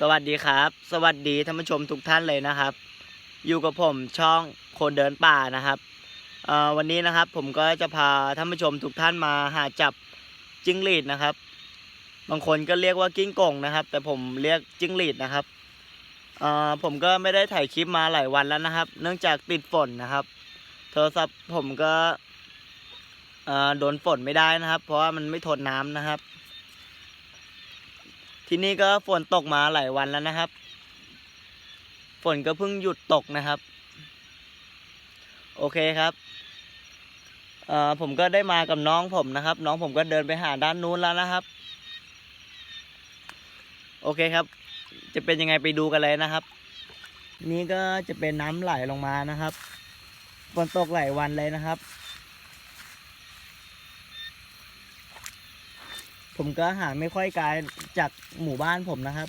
สวัสดีครับ สวัสดีท่านผู้ชมทุกท่านเลยนะครับ อยู่กับผมช่องคนเดินป่านะครับวันนี้นะครับผมก็จะพาท่านผู้ชมทุกท่านมาหาจับจิ้งหรีดนะครับ บางคนก็เรียกว่ากิ้งก่งนะครับ แต่ผมเรียกจิ้งหรีดนะครับผมก็ไม่ได้ถ่ายคลิปมาหลายวันแล้วนะครับ เนื่องจากติดฝนนะครับโทรศัพท์ผมก็โดนฝนไม่ได้นะครับ เพราะว่ามันไม่ทนน้ำนะครับ ที่นี่ก็ฝนตกมาหลายวันแล้วนะครับ ฝนก็เพิ่งหยุดตกนะครับ โอเคครับเอ่อผมก็ได้มากับน้องผมนะครับ น้องผมก็เดินไปหาด้านนู้นแล้วนะครับ โอเคครับ จะเป็นยังไงไปดูกันเลยนะครับ นี่ก็จะเป็นน้ำไหลลงมานะครับฝนตกหลายวันเลยนะครับ ผมก็หาไม่ค่อยไกลจากหมู่บ้านผมนะครับ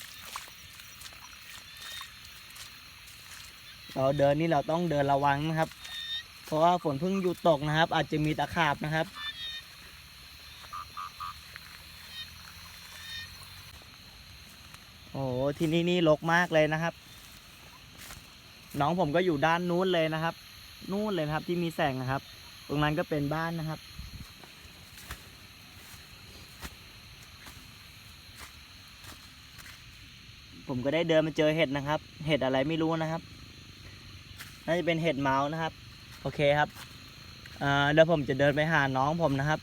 เราเดินนี่เราต้องเดินระวังนะครับ เพราะว่าฝนเพิ่งหยุดตกนะครับ อาจจะมีตะขาบนะครับ โอ้โหที่นี่นี่รกมากเลยนะครับ น้องผมก็อยู่ด้านนู้นเลยนะครับ นู่นเลยนะครับที่มีแสงนะครับ ตรงนั้นก็เป็นบ้านนะครับ ผมก็ได้เดินมาเจอเห็ดนะครับ เห็ดอะไรไม่รู้นะครับ น่าจะเป็นเห็ดเมาส์นะครับ โอเคครับเดี๋ยวผมจะเดินไปหาน้องผมนะครับ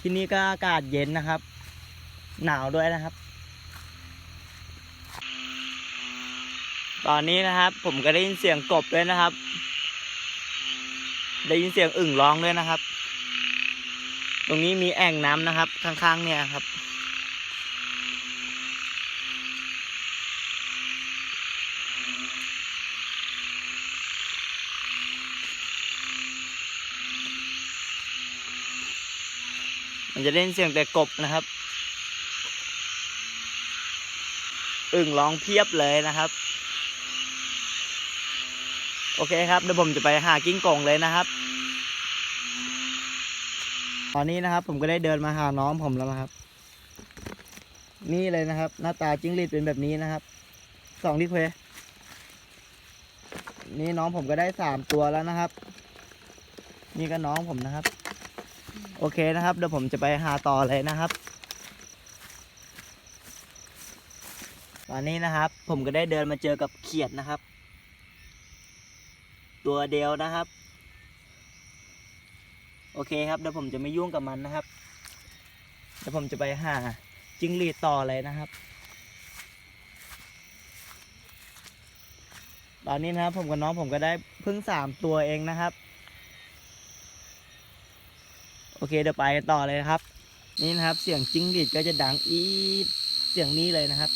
ที่นี่ก็อากาศเย็นนะครับ หนาวด้วยนะครับ ตอนนี้นะครับ ผมก็ได้ยินเสียงกบด้วยนะครับ ได้ยินเสียงอึ่งร้องด้วยนะครับ ตรงนี้มีแอ่งน้ำนะครับ ข้างๆ เนี่ยครับ มันจะได้ยินเสียงแต่กบนะครับ อึ่งร้องเพียบเลยนะครับ โอเคครับเดี๋ยวผมจะไปหากิ้งก่งเลยนะครับ ตอนนี้นะครับ ผมก็ได้เดินมาหาน้องผมแล้วนะครับ นี่เลยนะครับ หน้าตาจิ้งหรีดเป็นแบบนี้นะครับสองที่เพนี่น้องผมก็ได้สามตัวแล้วนะครับ นี่ก็น้องผมนะครับ โอเคนะครับเดี๋ยวผมจะไปหาต่อเลยนะครับ ตอนนี้นะครับ ผมก็ได้เดินมาเจอกับเขียดนะครับ ตัวเดียวนะครับ โอเคครับเดี๋ยวผมจะไม่ยุ่งกับมันนะครับเดี๋ยวผมจะไปหาจิ้งหรีดต่อเลยนะครับ ตอนนี้นะครับผมกับน้องผมก็ได้เพิ่งสามตัวเองนะครับ โอเคเดี๋ยวไปกันต่อเลยครับ นี่นะครับเสียงจิ้งหรีดก็จะดังอีดเสียงนี้เลยนะครับ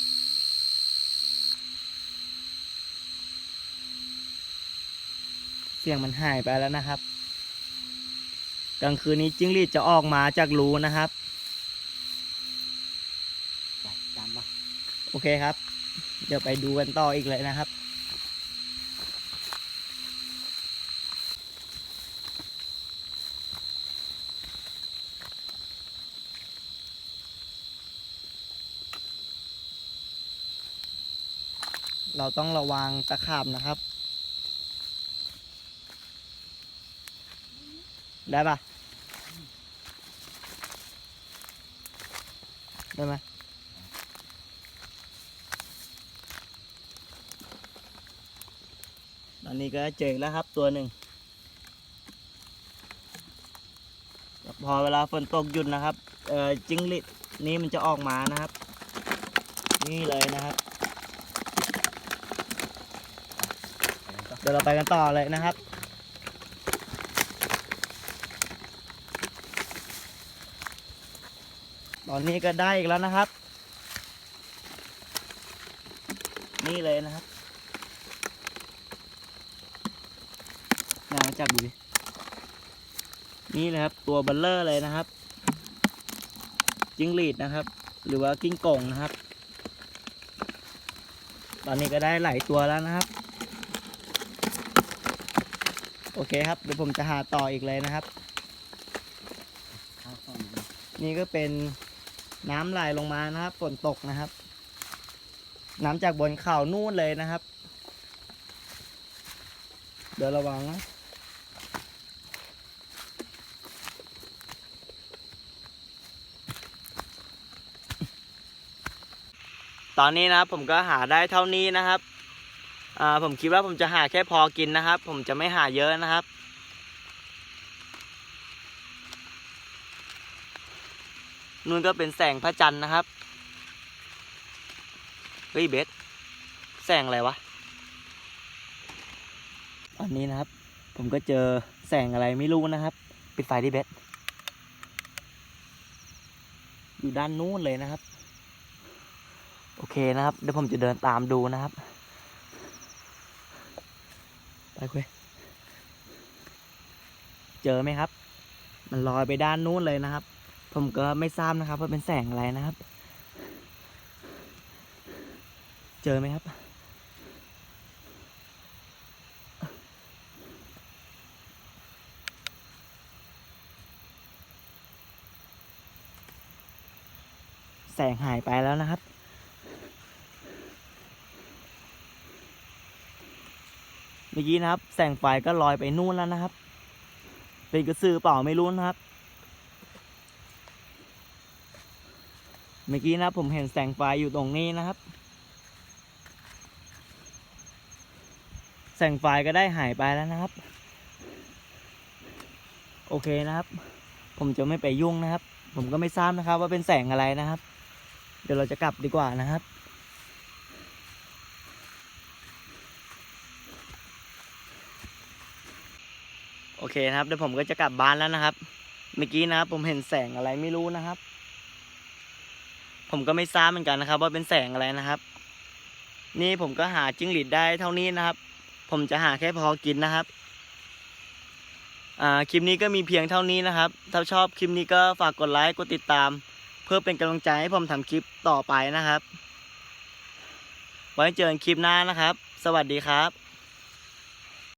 เสียงมันหายไปแล้วนะครับ กลางคืนนี้จิ้งหรีดจะออกมาจากรูนะครับไปตามมาโอเคครับ เดี๋ยวไปดูกันต่ออีกเลยนะครับ เราต้องระวังตะขาบนะครับ ได้ปะ ได้ไหมตอนนี้ก็เจอแล้วครับตัวหนึ่งพอเวลาฝนตกหยุดนะครับจิ้งหรีดนี้มันจะออกมานะครับ นี่เลยนะครับเดี๋ยวเราไปกันต่อเลยนะครับ อนนี้ก็ได้อีกแล้วนะครับ นี่เลยนะครับนามาจับดูดินี่เลยครับ ตัวบัลเลอร์เลยนะครับ จิ้งหรีดนะครับ หรือว่ากิ้งก่งนะครับ ตอนนี้ก็ได้หลายตัวแล้วนะครับ โอเคครับ เดี๋ยวผมจะหาต่ออีกเลยนะครับ นี่ก็เป็น น้ำไหลลงมานะครับฝนตกนะครับ น้ำจากบนเขานู่นเลยนะครับ เดี๋ยวระวังนะตอนนี้นะครับผมก็หาได้เท่านี้นะครับผมคิดว่าผมจะหาแค่พอกินนะครับ ผมจะไม่หาเยอะนะครับ นู่นก็เป็นแสงพระจันทร์นะครับ เฮ้ยเบสแสงอะไรวะ อันนี้นะครับ ผมก็เจอแสงอะไรไม่รู้นะครับ ปิดไฟดิเบสอยู่ด้านนู้นเลยนะครับ โอเคนะครับ เดี๋ยวผมจะเดินตามดูนะครับ ไปคุยเจอไหมครับ มันลอยไปด้านนู้นเลยนะครับ ผมก็ไม่ทราบนะครับว่าเป็นแสงอะไรนะครับ เจอไหมครับ แสงหายไปแล้วนะครับเมื่อกี้นะครับ แสงไฟก็ลอยไปนู่นแล้วนะครับ เป็นกระสือเปล่าไม่รู้นะครับ เมื่อกี้นะครับผมเห็นแสงไฟอยู่ตรงนี้นะครับ แสงไฟก็ได้หายไปแล้วนะครับ โอเคนะครับ ผมจะไม่ไปยุ่งนะครับ ผมก็ไม่ทราบนะครับ ว่าเป็นแสงอะไรนะครับ เดี๋ยวเราจะกลับดีกว่านะครับโอเคนะครับเดี๋ยวผมก็จะกลับบ้านแล้วนะครับ เมื่อกี้นะครับผมเห็นแสงอะไรไม่รู้นะครับ ผมก็ไม่ทราบเหมือนกันนะครับ ว่าเป็นแสงอะไรนะครับ นี่ผมก็หาจิ้งหรีดได้เท่านี้นะครับ ผมจะหาแค่พอกินนะครับอ่าคลิปนี้ก็มีเพียงเท่านี้นะครับ ถ้าชอบคลิปนี้ก็ฝากกดไลค์กดติดตาม เพื่อเป็นกำลังใจให้ผมทำคลิปต่อไปนะครับ ไว้เจอกันคลิปหน้านะครับ สวัสดีครับ